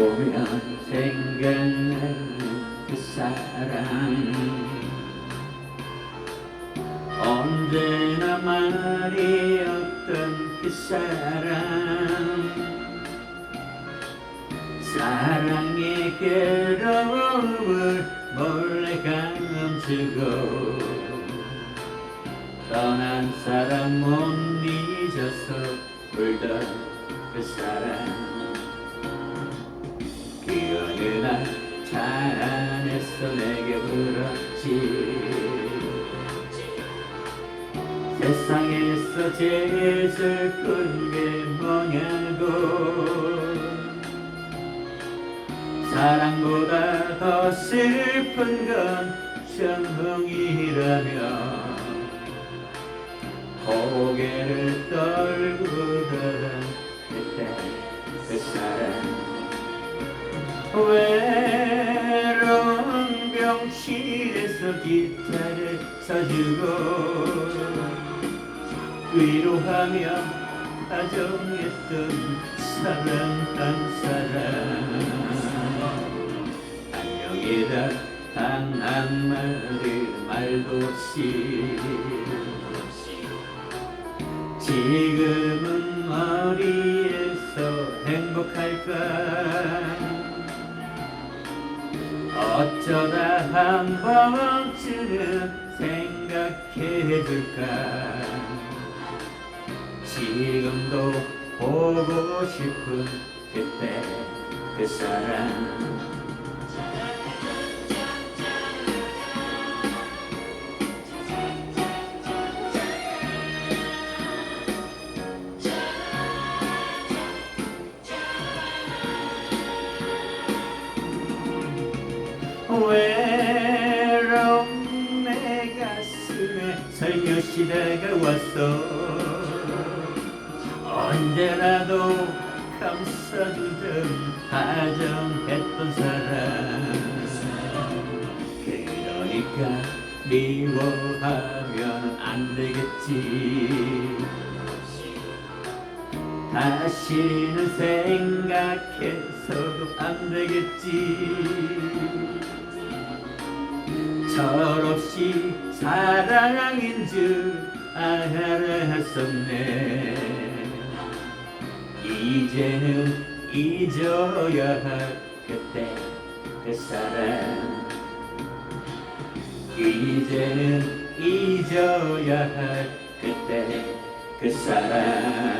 오면 생각나는 그 사람. 언제나 말이 없던 그 사람. 사랑의 괴로움을 몰래 감추고 떠난 사람 못 잊어서 울던 그 사람 그 어느 날차 안에서 내게 물었지. 세상에서 제일 슬픈 게 뭐냐고. 사랑보다 더 슬픈 건 전흥이라며 고개를 떨구 외로운 병실에서 기타를 서주고 위로하며 다정했던 사랑 한 사람. 안녕이다 단 한마디 말도 없이. 지금은 어디에서 행복할까 어쩌다 한 번쯤은 생각해줄까? 지금도 보고 싶은 그때 그 사람 외로운 내 가슴에 살며시 다가왔어. 언제라도 감싸주던 다정했던 사람. 그러니까 미워하면 안 되겠지. 다시는 생각해서도 안 되겠지 철없이 사랑인 줄 알았었네. 이제는 잊어야 할 그때 그 사람 이제는 잊어야 할 그때 그 사람